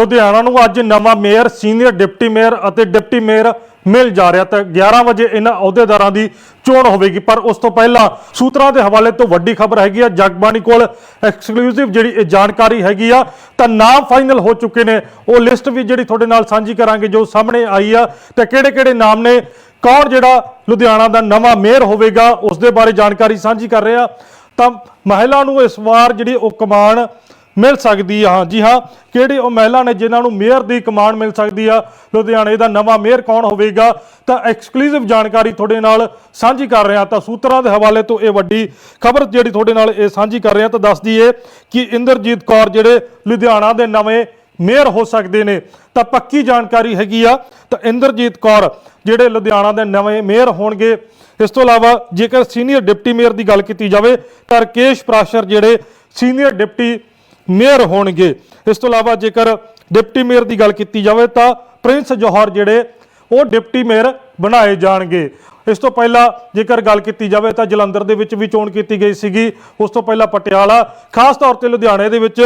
ਲੁਧਿਆਣਾ ਨੂੰ ਅੱਜ ਨਵਾਂ ਮੇਅਰ, ਸੀਨੀਅਰ ਡਿਪਟੀ ਮੇਅਰ ਅਤੇ ਡਿਪਟੀ ਮੇਅਰ ਮਿਲ ਜਾ ਰਿਹਾ ਤਾਂ 11 ਵਜੇ ਇਹਨਾਂ ਅਹੁਦੇਦਾਰਾਂ ਦੀ ਚੋਣ ਹੋਵੇਗੀ। ਪਰ ਉਸ ਤੋਂ ਪਹਿਲਾਂ ਸੂਤਰਾਂ ਦੇ ਹਵਾਲੇ ਤੋਂ ਵੱਡੀ ਖਬਰ ਹੈਗੀ ਆ, ਜਗਬਾਣੀ ਕੋਲ ਐਕਸਕਲੂਸਿਵ ਜਿਹੜੀ ਇਹ ਜਾਣਕਾਰੀ ਹੈਗੀ ਆ, ਤਾਂ ਨਾਮ ਫਾਈਨਲ ਹੋ ਚੁੱਕੇ ਨੇ। ਉਹ ਲਿਸਟ ਵੀ ਜਿਹੜੀ ਤੁਹਾਡੇ ਨਾਲ ਸਾਂਝੀ ਕਰਾਂਗੇ, ਜੋ ਸਾਹਮਣੇ ਆਈ ਆ। ਤੇ ਕਿਹੜੇ ਕਿਹੜੇ ਨਾਮ ਨੇ, ਕੌਣ ਜਿਹੜਾ ਲੁਧਿਆਣਾ ਦਾ ਨਵਾਂ ਮੇਅਰ ਹੋਵੇਗਾ, ਉਸ ਦੇ ਬਾਰੇ ਜਾਣਕਾਰੀ ਸਾਂਝੀ ਕਰ ਰਿਹਾ ਤਾਂ ਮਹਿਲਾ ਨੂੰ ਇਸ ਵਾਰ ਜਿਹੜੀ ਉਹ ਕਮਾਨ ਮਿਲ ਸਕਦੀ ਆ। ਹਾਂ ਜੀ ਹਾਂ, ਕਿਹੜੀ ਉਹ ਮਹਿਲਾ ਨੇ ਜਿਨ੍ਹਾਂ ਨੂੰ ਮੇਅਰ ਦੀ ਕਮਾਂਡ ਮਿਲ ਸਕਦੀ ਆ? ਲੁਧਿਆਣੇ ਦਾ ਨਵਾਂ ਮੇਅਰ ਕੌਣ ਹੋਵੇਗਾ? ਤਾਂ ਐਕਸਕਲੂਸਿਵ ਜਾਣਕਾਰੀ ਤੁਹਾਡੇ ਨਾਲ ਸਾਂਝੀ ਕਰ ਰਿਹਾ। ਤਾਂ ਸੂਤਰਾਂ ਦੇ ਹਵਾਲੇ ਤੋਂ ਇਹ ਵੱਡੀ ਖਬਰ ਜਿਹੜੀ ਤੁਹਾਡੇ ਨਾਲ ਇਹ ਸਾਂਝੀ ਕਰ ਰਿਹਾ, ਤਾਂ ਦੱਸ ਦਈਏ ਕਿ ਇੰਦਰਜੀਤ ਕੌਰ ਜਿਹੜੇ ਲੁਧਿਆਣਾ ਦੇ ਨਵੇਂ ਮੇਅਰ ਹੋ ਸਕਦੇ ਨੇ, ਤਾਂ ਪੱਕੀ ਜਾਣਕਾਰੀ ਹੈਗੀ ਆ। ਤਾਂ ਇੰਦਰਜੀਤ ਕੌਰ ਜਿਹੜੇ ਲੁਧਿਆਣਾ ਦੇ ਨਵੇਂ ਮੇਅਰ ਹੋਣਗੇ, ਇਸ ਤੋਂ ਇਲਾਵਾ ਜੇਕਰ ਸੀਨੀਅਰ ਡਿਪਟੀ ਮੇਅਰ ਦੀ ਗੱਲ ਕੀਤੀ ਜਾਵੇ, ਤਾਂ ਰਕੇਸ਼ ਪ੍ਰਾਸ਼ਰ ਜਿਹੜੇ ਸੀਨੀਅਰ ਡਿਪਟੀ ਮੇਅਰ ਹੋਣਗੇ। ਇਸ ਤੋਂ ਇਲਾਵਾ ਜੇਕਰ ਡਿਪਟੀ ਮੇਅਰ ਦੀ ਗੱਲ ਕੀਤੀ ਜਾਵੇ ਤਾਂ ਪ੍ਰਿੰਸ ਜੋਹਰ ਜਿਹੜੇ, ਉਹ ਡਿਪਟੀ ਮੇਅਰ ਬਣਾਏ ਜਾਣਗੇ। ਇਸ ਤੋਂ ਪਹਿਲਾਂ ਜੇਕਰ ਗੱਲ ਕੀਤੀ ਜਾਵੇ ਤਾਂ ਜਲੰਧਰ ਦੇ ਵਿੱਚ ਵੀ ਚੋਣ ਕੀਤੀ ਗਈ ਸੀਗੀ। ਉਸ ਤੋਂ ਪਹਿਲਾਂ ਪਟਿਆਲਾ, ਖਾਸ ਤੌਰ ਤੇ ਲੁਧਿਆਣੇ ਦੇ ਵਿੱਚ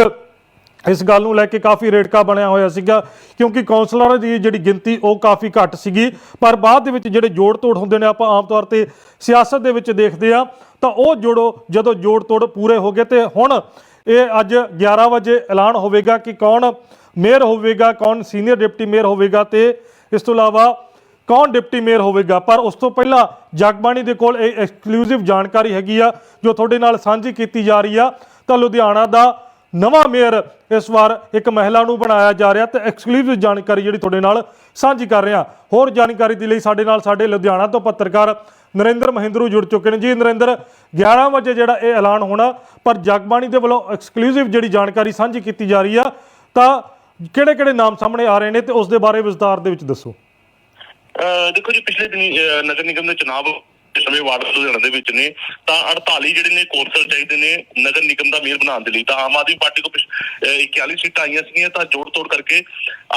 ਇਸ ਗੱਲ ਨੂੰ ਲੈ ਕੇ ਕਾਫੀ ਰੇੜਕਾ ਬਣਿਆ ਹੋਇਆ ਸੀਗਾ, ਕਿਉਂਕਿ ਕਾਉਂਸਲਰਾਂ ਦੀ ਜਿਹੜੀ ਗਿਣਤੀ, ਉਹ ਕਾਫੀ ਘੱਟ ਸੀਗੀ। ਪਰ ਬਾਅਦ ਦੇ ਵਿੱਚ ਜਿਹੜੇ ਜੋੜ ਤੋੜ ਹੁੰਦੇ ਨੇ, ਆਪਾਂ ਆਮ ਤੌਰ ਤੇ ਸਿਆਸਤ ਦੇ ਵਿੱਚ ਦੇਖਦੇ ਆ ਤਾਂ ਉਹ ਜੋੜੋ ਜਦੋਂ ਜੋੜ ਤੋੜ ਪੂਰੇ ਹੋ ਗਏ ਤੇ ਹੁਣ ਇਹ ਅੱਜ 11 ਵਜੇ ਐਲਾਨ ਹੋਵੇਗਾ ਕਿ ਕੌਣ ਮੇਅਰ ਹੋਵੇਗਾ, ਕੌਣ ਸੀਨੀਅਰ ਡਿਪਟੀ ਮੇਅਰ ਹੋਵੇਗਾ ਤੇ ਇਸ ਤੋਂ ਇਲਾਵਾ ਕੌਣ ਡਿਪਟੀ ਮੇਅਰ ਹੋਵੇਗਾ। ਪਰ ਉਸ ਤੋਂ ਪਹਿਲਾਂ ਜਗਬਾਣੀ ਦੇ ਕੋਲ ਇਹ ਐਕਸਕਲੂਸਿਵ ਜਾਣਕਾਰੀ ਹੈਗੀ ਆ, ਜੋ ਤੁਹਾਡੇ ਨਾਲ ਸਾਂਝੀ ਕੀਤੀ ਜਾ ਰਹੀ ਆ। ਤਾਂ ਲੁਧਿਆਣਾ ਦਾ ਨਵਾਂ ਮੇਅਰ ਇਸ ਵਾਰ ਇੱਕ ਮਹਿਲਾ ਨੂੰ ਬਣਾਇਆ ਜਾ ਰਿਹਾ ਤੇ ਐਕਸਕਲੂਸਿਵ ਜਾਣਕਾਰੀ ਜਿਹੜੀ ਤੁਹਾਡੇ ਨਾਲ ਸਾਂਝੀ ਕਰ ਰਿਹਾ। ਹੋਰ ਜਾਣਕਾਰੀ ਦੇ ਲਈ ਸਾਡੇ ਨਾਲ ਸਾਡੇ ਲੁਧਿਆਣਾ ਤੋਂ ਪੱਤਰਕਾਰ ਨਰਿੰਦਰ ਮਹਿੰਦਰੂ ਜੁੜ ਚੁੱਕੇ ਨੇ ਜੀ। ਨਰਿੰਦਰ 11 ਵਜੇ ਜਿਹੜਾ ਇਹ ਐਲਾਨ ਹੋਣਾ, ਪਰ ਜਗਬਾਣੀ ਦੇ ਵੱਲੋਂ ਐਕਸਕਲੂਸਿਵ ਜਿਹੜੀ ਜਾਣਕਾਰੀ ਸਾਂਝੀ ਕੀਤੀ ਜਾ ਰਹੀ ਆ, ਤਾਂ ਕਿਹੜੇ ਕਿਹੜੇ ਨਾਮ ਸਾਹਮਣੇ ਆ ਰਹੇ ਨੇ ਤੇ ਉਸ ਦੇ ਬਾਰੇ ਵਿਸਤਾਰ ਦੇ ਵਿੱਚ ਦੱਸੋ। ਦੇਖੋ ਜੀ, ਪਿਛਲੇ ਦਿਨੀ ਨਗਰ ਨਿਗਮ ਦੇ ਚੁਣਾਵ ਇਸ ਸਮੇਂ ਵਾਰਡ ਲੁਧਿਆਣਾ ਦੇ ਵਿੱਚ ਨੇ, ਤਾਂ 48 ਜਿਹੜੇ ਨੇ ਕੌਂਸਲ ਚਾਹੀਦੇ ਨੇ ਨਗਰ ਨਿਗਮ ਦਾ ਮੇਅਰ ਬਣਾਉਣ ਦੇ ਲਈ। ਤਾਂ ਆਮ ਆਦਮੀ ਪਾਰਟੀ ਕੋਲ 41 ਸੀਟਾਂ ਆਈਆਂ ਸੀਗੀਆਂ, ਤਾਂ ਜੋੜ ਤੋੜ ਕਰਕੇ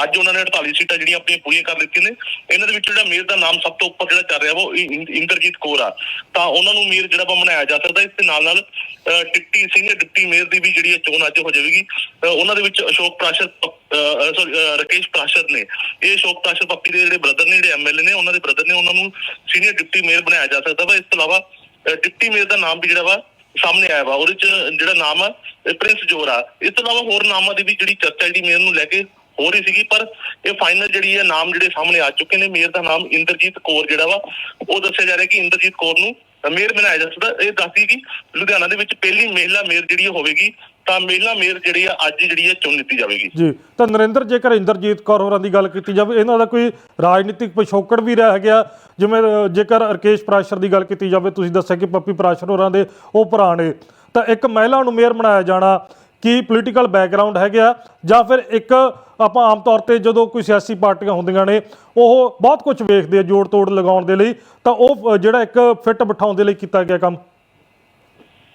ਅੱਜ ਉਹਨਾਂ ਨੇ 48 ਸੀਟਾਂ ਜਿਹੜੀਆਂ ਆਪਣੀਆਂ ਪੂਰੀਆਂ ਕਰ ਲਿੱਤੀਆਂ ਨੇ। ਇਹਨਾਂ ਦੇ ਵਿੱਚ ਜਿਹੜਾ ਮੇਅਰ ਦਾ ਨਾਮ ਸਭ ਤੋਂ ਉੱਪਰ ਜਿਹੜਾ ਚੱਲ ਰਿਹਾ ਵਾ ਉਹ ਇੰਦਰਜੀਤ ਕੌਰ ਆ। ਤਾਂ ਉਹਨਾਂ ਨੂੰ ਮੇਅਰ ਜਿਹੜਾ ਵਾ ਬਣਾਇਆ ਜਾ ਸਕਦਾ, ਇਸ ਦੇ ਨਾਲ ਨਾਲ, ਅਹ ਡਿਪਟੀ ਸੀਨੀਅਰ ਡਿਪਟੀ ਮੇਅਰ ਦੀ ਵੀ ਜਿਹੜੀ ਇਹ ਚੋਣ ਅੱਜ ਹੋ ਜਾਵੇਗੀ। ਉਹਨਾਂ ਦੇ ਵਿੱਚ ਅਸ਼ੋਕ ਪ੍ਰਾਸ਼ਰ ਸੌਰੀ ਰਕੇਸ਼ ਪ੍ਰਾਸ਼ਰ ਨੇ। ਇਹ ਅਸ਼ੋਕ ਪ੍ਰਾਸ਼ਰ ਪੱਪੀ ਦੇ ਜਿਹੜੇ ਬ੍ਰਦਰ ਨੇ, ਜਿਹੜੇ ਐਮਐਲਏ ਨੇ, ਉਹਨਾਂ ਦੇ ਬ੍ਰਦਰ ਨੇ ਉਹਨਾਂ ਨੂੰ ਸੀਨੀਅਰ ਡਿਪਟੀ ਮੇਅਰ ਬਣਾਇਆ ਜਾ ਸਕਦਾ ਵਾ। ਇਸ ਤੋਂ ਇਲਾਵਾ ਡਿਪਟੀ ਮੇਅਰ ਦਾ ਨਾਮ ਵੀ ਜਿਹੜਾ ਵਾ, ਸਾਹਮਣੇ ਆਇਆ ਵਾ। ਉਹਦੇ ਚ ਜਿਹੜਾ ਨਾਮ ਆ ਪ੍ਰਿੰਸ ਜੋਰਾ ਇਸ ਤੋਂ ਇਲਾਵਾ ਹੋਰ ਨਾਮਾਂ ਦੀ ਵੀ ਜਿਹੜੀ ਚਰਚਾ ਜਿਹੜੀ ਮੇਅਰ ਨੂੰ ਲੈ ਕੇ ਹੋ ਰਹੀ ਸੀਗੀ, ਪਰ ਇਹ ਫਾਈਨਲ ਜਿਹੜੀ ਹੈ ਨਾਮ ਜਿਹੜੇ ਸਾਹਮਣੇ ਆ ਚੁੱਕੇ ਨੇ, ਮੇਅਰ ਦਾ ਨਾਮ ਇੰਦਰਜੀਤ ਕੌਰ ਜਿਹੜਾ ਵਾ, ਉਹ ਦੱਸਿਆ ਜਾ ਰਿਹਾ ਕਿ ਇੰਦਰਜੀਤ ਕੌਰ ਨੂੰ ਮੇਅਰ ਬਣਾਇਆ ਜਾ ਸਕਦਾ। ਇਹ ਦੱਸਦੀ ਕਿ ਲੁਧਿਆਣਾ ਦੇ ਵਿੱਚ ਪਹਿਲੀ ਮਹਿਲਾ ਮੇਅਰ ਜਿਹੜੀ ਹੋਵੇਗੀ ਤਾਂ ਮਹਿਲਾ ਮੇਅਰ ਜਿਹੜੀ ਆ, ਅੱਜ ਜਿਹੜੀ ਹੈ ਚੁਣ ਲਿੱਤੀ ਜਾਵੇਗੀ। ਜੀ, ਤਾਂ ਨਰਿੰਦਰ, ਜੇਕਰ ਇੰਦਰਜੀਤ ਕੌਰ ਹੋਰਾਂ ਦੀ ਗੱਲ ਕੀਤੀ ਜਾਵੇ, ਇਹਨਾਂ ਦਾ ਕੋਈ ਰਾਜਨੀਤਿਕ ਪਿਛੋਕੜ ਵੀ ਰਹਿ ਗਿਆ। ਜਿਵੇਂ ਜੇਕਰ ਰਕੇਸ਼ ਪ੍ਰਾਸ਼ਰ ਦੀ ਗੱਲ ਕੀਤੀ ਜਾਵੇ, ਤੁਸੀਂ ਦੱਸਿਆ ਕਿ ਪੱਪੀ ਪ੍ਰਾਸ਼ਰ ਹੋਰਾਂ ਦੇ ਉਹ ਭਰਾ ਨੇ। ਤਾਂ ਇੱਕ ਮਹਿਲਾ ਨੂੰ ਮੇਅਰ ਬਣਾਇਆ ਜਾਣਾ ਕੀ ਪੋਲੀਟੀਕਲ ਬੈਕਗ੍ਰਾਉਂਡ ਹੈਗਾ ਜਾਂ ਫਿਰ ਇੱਕ ਆਪਾਂ ਆਮ ਤੌਰ ਤੇ ਜਦੋਂ ਕੋਈ ਸਿਆਸੀ ਪਾਰਟੀਆਂ ਹੁੰਦੀਆਂ ਨੇ, ਉਹ ਬਹੁਤ ਕੁਝ ਵੇਖਦੇ ਆ ਜੋੜ ਤੋੜ ਲਗਾਉਣ ਦੇ ਲਈ। ਤਾਂ ਉਹ ਜਿਹੜਾ ਇੱਕ ਫਿੱਟ ਬਿਠਾਉਣ ਦੇ ਲਈ ਕੀਤਾ ਗਿਆ ਕੰਮ।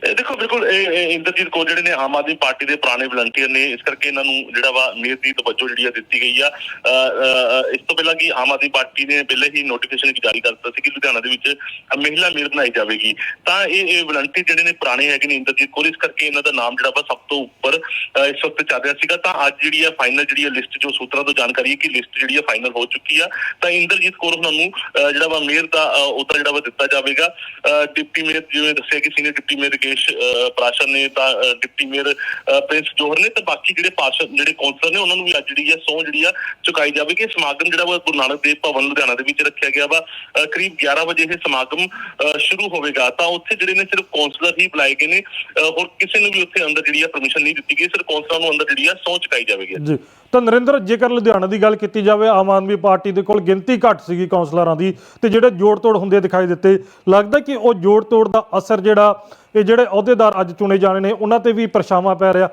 ਦੇਖੋ ਬਿਲਕੁਲ ਇਹ ਇੰਦਰਜੀਤ ਕੌਰ ਜਿਹੜੇ ਨੇ ਆਮ ਆਦਮੀ ਪਾਰਟੀ ਦੇ ਪੁਰਾਣੇ ਵਲੰਟੀਅਰ ਨੇ ਇਸ ਕਰਕੇ ਇਹਨਾਂ ਨੂੰ ਜਿਹੜਾ ਵਾ ਮੇਅਰ ਦੀ ਤਵੱਜੋ ਜਿਹੜੀ ਆ ਦਿੱਤੀ ਗਈ ਆ। ਅ, ਇਸ ਤੋਂ ਪਹਿਲਾਂ ਕਿ ਆਮ ਆਦਮੀ ਪਾਰਟੀ ਨੇ ਪਹਿਲੇ ਹੀ ਨੋਟੀਫਿਕੇਸ਼ਨ ਜਾਰੀ ਕਰ ਦਿੱਤਾ ਸੀ ਕਿ ਲੁਧਿਆਣਾ ਦੇ ਵਿੱਚ ਮਹਿਲਾ ਮੇਅਰ ਬਣਾਈ ਜਾਵੇਗੀ। ਤਾਂ ਇਹ ਇਹ ਵਲੰਟੀਅਰ ਜਿਹੜੇ ਨੇ ਪੁਰਾਣੇ ਹੈਗੇ ਨੇ ਇੰਦਰਜੀਤ ਕੌਰ ਇਸ ਕਰਕੇ ਇਹਨਾਂ ਦਾ ਨਾਮ ਜਿਹੜਾ ਵਾ ਸਭ ਤੋਂ ਉੱਪਰ ਇਸ ਵਕਤ ਚੱਲ ਰਿਹਾ ਸੀਗਾ। ਤਾਂ ਅੱਜ ਜਿਹੜੀ ਆ ਫਾਈਨਲ ਜਿਹੜੀ ਆ ਲਿਸਟ ਜੋ ਸੂਤਰਾਂ ਤੋਂ ਜਾਣਕਾਰੀ ਹੈ ਕਿ ਲਿਸਟ ਜਿਹੜੀ ਆ ਫਾਈਨਲ ਹੋ ਚੁੱਕੀ ਆ। ਤਾਂ ਇੰਦਰਜੀਤ ਕੌਰ ਉਹਨਾਂ ਨੂੰ ਜਿਹੜਾ ਵਾ ਮੇਅਰ ਦਾ ਅ, ਉਹਦਾ ਜਿਹੜਾ ਵਾ ਦਿੱਤਾ ਜਾਵੇਗਾ। ਅ, ਡਿਪਟੀ ਮੇਅਰ ਜਿਵੇਂ ਦੱਸਿਆ ਕਿ ਸੀਨੀਅਰ ਡਿਪਟੀ ਮੇਅਰ ਰਕੇਸ਼ ਅ, ਪ੍ਰਾਸ਼ਰ ਨੇ ਤਾਂ ਡਿਪਟੀ ਮੇਅਰ ਪ੍ਰਿੰਸ ਜੋਹਰ ਨੇ ਤੇ ਬਾਕੀ ਜਿਹੜੇ ਪਾਰਸ਼ਦ ਜਿਹੜੇ ਕੌਂਸਲਰ ਨੇ ਉਹਨਾਂ ਨੂੰ ਵੀ ਅੱਜ ਜਿਹੜੀ ਆ ਸਹੁੰ ਜਿਹੜੀ ਆ ਚੁਕਾਈ ਜਾਵੇਗੀ। ਸਮਾਗਮ ਜਿਹੜਾ ਵਾ ਗੁਰੂ ਨਾਨਕ ਦੇਵ ਭਵਨ ਲੁਧਿਆਣਾ ਦੇ ਵਿੱਚ ਰੱਖਿਆ ਗਿਆ ਵਾ। ਕਰੀਬ 11 ਵਜੇ ਇਹ ਸਮਾਗਮ ਅ, ਸ਼ੁਰੂ ਹੋਵੇਗਾ। ਤਾਂ ਉੱਥੇ ਜਿਹੜੇ ਨੇ ਸਿਰਫ ਕੌਂਸਲਰ ਹੀ ਬੁਲਾਏ ਗਏ ਨੇ। ਹੋਰ ਕਿਸੇ ਨੂੰ ਵੀ ਉੱਥੇ ਅੰਦਰ ਜਿਹੜੀ ਆ ਪਰਮਿਸ਼ਨ ਨਹੀਂ ਦਿੱਤੀ ਗਈ। ਸਿਰਫ ਕੌਂਸਲਰਾਂ ਨੂੰ ਅੰਦਰ ਜਿਹੜੀ ਆ ਸਹੁੰ ਚੁਕਾਈ ਜਾਵੇਗੀ। ਜੀ। ਤਾਂ ਨਰਿੰਦਰ, ਜੇਕਰ ਲੁਧਿਆਣਾ ਦੀ ਗੱਲ ਕੀਤੀ ਜਾਵੇ, ਆਮ ਆਦਮੀ ਪਾਰਟੀ ਦੇ ਕੋਲ ਗਿਣਤੀ ਘੱਟ ਸੀਗੀ ਕਾਉਂਸਲਰਾਂ ਦੀ ਤੇ ਜਿਹੜੇ ਜੋੜ ਤੋੜ ਹੁੰਦੇ ਦਿਖਾਈ ਦਿੱਤੇ। ਲੱਗਦਾ ਕਿ ਉਹ ਜੋੜ ਤੋੜ ਦਾ ਅਸਰ ਜਿਹੜਾ, ਇਹ ਜਿਹੜੇ ਅਹੁਦੇਦਾਰ ਅੱਜ ਚੁਣੇ ਜਾਣੇ ਨੇ, ਉਹਨਾਂ ਤੇ ਵੀ ਪਰਛਾਵਾਂ ਪੈ ਰਿਹਾ।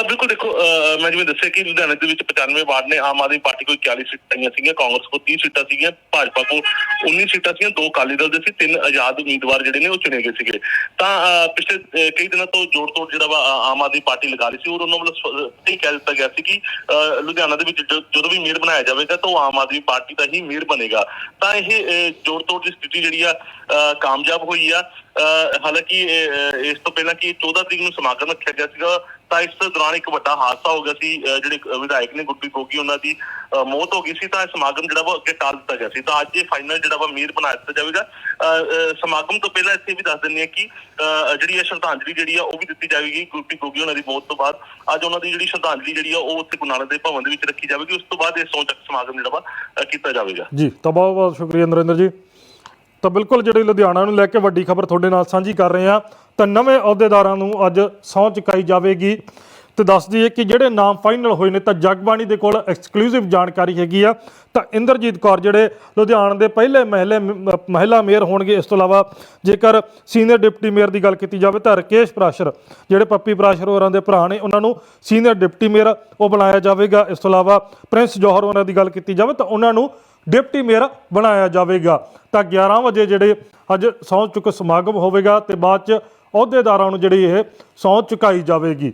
ਬਿਲਕੁਲ ਦੇਖੋ ਮੈਂ ਜਿਵੇਂ ਦੱਸਿਆ ਕਿ ਲੁਧਿਆਣੇ ਦੇ ਵਿੱਚ 95 ਵਾਰਡ ਨੇ ਆਮ ਆਦਮੀ ਪਾਰਟੀ ਕੋਲ 41 ਸੀਟਾਂ ਆਈਆਂ ਸੀਗੀਆਂ, ਕਾਂਗਰਸ ਕੋਲ 30 ਸੀਟਾਂ ਸੀਗੀਆਂ, ਭਾਜਪਾ ਕੋਲ 19 ਸੀਟਾਂ ਸੀਗੀਆਂ, ਦੋ ਅਕਾਲੀ ਦਲ ਦੇ ਸੀ, ਤਿੰਨ ਆਜ਼ਾਦ ਉਮੀਦਵਾਰ ਜਿਹੜੇ ਨੇ ਉਹ ਚੁਣੇ ਗਏ ਸੀਗੇ। ਤਾਂ ਅਹ ਪਿਛਲੇ ਕਈ ਦਿਨਾਂ ਤੋਂ ਜੋੜ ਤੋੜ ਜਿਹੜਾ ਵਾ ਆਮ ਆਦਮੀ ਪਾਰਟੀ ਲਗਾ ਰਹੀ ਸੀ, ਔਰ ਉਹਨਾਂ ਵੱਲੋਂ ਸਵ- ਇਹ ਕਹਿ ਦਿੱਤਾ ਗਿਆ ਸੀ ਕਿ ਅਹ ਲੁਧਿਆਣਾ ਦੇ ਵਿੱਚ ਜ- ਜਦੋਂ ਵੀ ਮੇਅਰ ਬਣਾਇਆ ਜਾਵੇਗਾ ਤਾਂ ਉਹ ਆਮ ਆਦਮੀ ਪਾਰਟੀ ਦਾ ਹੀ ਮੇਅਰ ਬਣੇਗਾ। ਤਾਂ ਇਹ ਜੋੜ ਤੋੜ ਦੀ ਸਥਿਤੀ ਜਿਹੜੀ ਆ ਅਹ ਕਾਮਯਾਬ ਹੋਈ ਆ। ਹਾਲਾਂਕਿ ਇਸ ਤੋਂ ਪਹਿਲਾਂ ਕਿ 14 ਤਰੀਕ ਨੂੰ ਸਮਾਗਮ ਰੱਖਿਆ ਗਿਆ ਸੀਗਾ ਤਾਂ ਇਸ ਦੌਰਾਨ ਇੱਕ ਵੱਡਾ ਹਾਦਸਾ ਹੋ ਗਿਆ ਸੀ ਜਿਹੜੇ ਵਿਧਾਇਕ ਨੇ ਗੁੱਪੀ ਗੋਗੀ ਉਹਨਾਂ ਦੀ ਮੌਤ ਹੋ ਗਈ ਸੀ ਤਾਂ ਇਹ ਸਮਾਗਮ ਜਿਹੜਾ ਵਾ ਅੱਗੇ ਟਾਲ ਦਿੱਤਾ ਗਿਆ ਸੀ। ਤਾਂ ਅੱਜ ਇਹ ਫਾਈਨਲ ਜਿਹੜਾ ਵਾ ਮੀਰ ਬਣਾ ਦਿੱਤਾ ਜਾਵੇਗਾ। ਸਮਾਗਮ ਤੋਂ ਪਹਿਲਾਂ ਇੱਥੇ ਵੀ ਦੱਸ ਦਿੰਦੇ ਹਾਂ ਕਿ ਅਹ, ਜਿਹੜੀ ਇਹ ਸ਼ਰਧਾਂਜਲੀ ਜਿਹੜੀ ਆ ਉਹ ਵੀ ਦਿੱਤੀ ਜਾਵੇਗੀ ਗੁੱਪੀ ਗੋਗੀ ਉਹਨਾਂ ਦੀ ਮੌਤ ਤੋਂ ਬਾਅਦ। ਅੱਜ ਉਹਨਾਂ ਦੀ ਜਿਹੜੀ ਸ਼ਰਧਾਂਜਲੀ ਜਿਹੜੀ ਆ ਉਹ ਉੱਥੇ ਗੁਰੂ ਨਾਨਕ ਦੇਵ ਭਵਨ ਦੇ ਵਿੱਚ ਰੱਖੀ ਜਾਵੇਗੀ। ਉਸ ਤੋਂ ਬਾਅਦ ਇਹ ਸੌਂ ਸਮਾਗਮ ਜਿਹੜਾ ਵਾ ਕੀਤਾ ਜਾਵੇਗਾ। ਜੀ ਤਾਂ ਬਹੁਤ ਬਹੁਤ ਸ਼ੁਕਰੀਆ ਨਰਿੰਦਰ ਜੀ। ਤਾਂ ਬਿਲਕੁਲ ਜਿਹੜੀ ਲੁਧਿਆਣਾ ਨੂੰ ਲੈ ਕੇ ਵੱਡੀ ਖਬਰ ਤੁਹਾਡੇ ਨਾਲ ਸਾਂਝੀ ਕਰ ਰਹੇ ਹਾਂ, ਤਾਂ ਨਵੇਂ ਅਹੁਦੇਦਾਰਾਂ ਨੂੰ ਅੱਜ ਸਹੁੰ ਚੁਕਾਈ ਜਾਵੇਗੀ। ਤੇ ਦੱਸ ਦਈਏ ਕਿ ਜਿਹੜੇ ਨਾਮ ਫਾਈਨਲ ਹੋਏ ਨੇ, ਤਾਂ ਜਗਬਾਣੀ ਦੇ ਕੋਲ ਐਕਸਕਲੂਸਿਵ ਜਾਣਕਾਰੀ ਹੈਗੀ ਆ। ਤਾਂ ਇੰਦਰਜੀਤ ਕੌਰ ਜਿਹੜੇ ਲੁਧਿਆਣਾ ਦੇ ਪਹਿਲੇ ਮਹਿਲੇ, ਮਹਿਲਾ ਮੇਅਰ ਹੋਣਗੇ, ਇਸ ਤੋਂ ਇਲਾਵਾ ਜੇਕਰ ਸੀਨੀਅਰ ਡਿਪਟੀ ਮੇਅਰ ਦੀ ਗੱਲ ਕੀਤੀ ਜਾਵੇ, ਤਾਂ ਰਕੇਸ਼ ਪ੍ਰਾਸ਼ਰ, ਜਿਹੜੇ ਪੱਪੀ ਪ੍ਰਾਸ਼ਰ ਹੋਰਾਂ ਦੇ ਭਰਾ ਨੇ, ਉਹਨਾਂ ਨੂੰ ਸੀਨੀਅਰ ਡਿਪਟੀ ਮੇਅਰ ਉਹ ਬਣਾਇਆ ਜਾਵੇਗਾ। ਇਸ ਤੋਂ ਇਲਾਵਾ ਪ੍ਰਿੰਸ ਜੋਹਰ ਉਹਨਾਂ ਦੀ ਗੱਲ ਕੀਤੀ ਜਾਵੇ, ਤਾਂ ਉਹਨਾਂ ਨੂੰ ਡਿਪਟੀ ਮੇਅਰ ਬਣਾਇਆ ਜਾਵੇਗਾ। ਤਾਂ 11 ਵਜੇ ਜਿਹੜੇ ਅੱਜ ਸਹੁੰ ਚੁੱਕ ਸਮਾਗਮ ਹੋਵੇਗਾ ਤੇ ਬਾਅਦ ਚ ਅਹੁਦੇਦਾਰਾਂ ਨੂੰ ਜਿਹੜੀ ਇਹ ਸਹੁੰ ਚੁਕਾਈ ਜਾਵੇਗੀ।